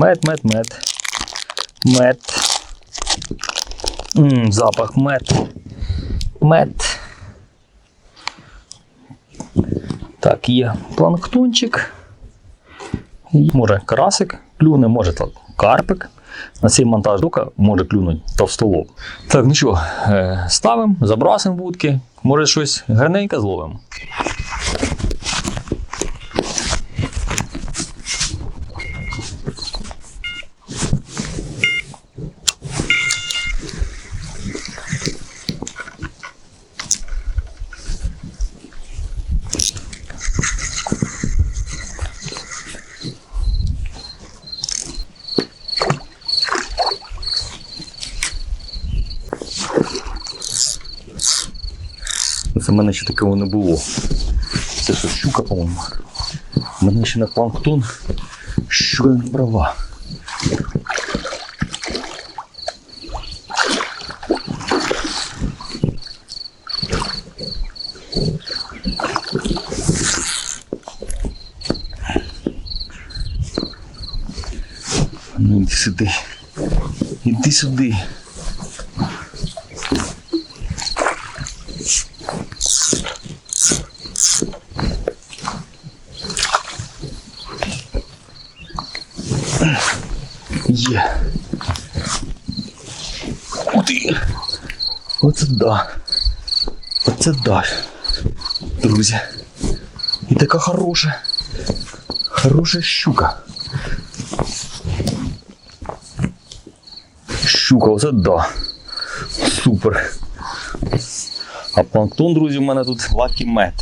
Мед, мед, мед. Мед. М, запах мед. Мед. Так, є планктончик. Може карасик клюне, може та карпик. На цей монтаж дука може клюнути товстолоб. Так, ну що, е, ставимо, забрасимо вудки, може щось гарненьке зловимо. Це в мене ще такого не було. Це що, щука, по-моєму. Мене ще на планктон щука брала. Ну, іди сюди. Іди сюди. Є. Ти. Оце да. Оце да. Друзі. І така хороша. Хороша щука. Щука, оце да. Супер. А планктон, друзі, у мене тут лакі мед.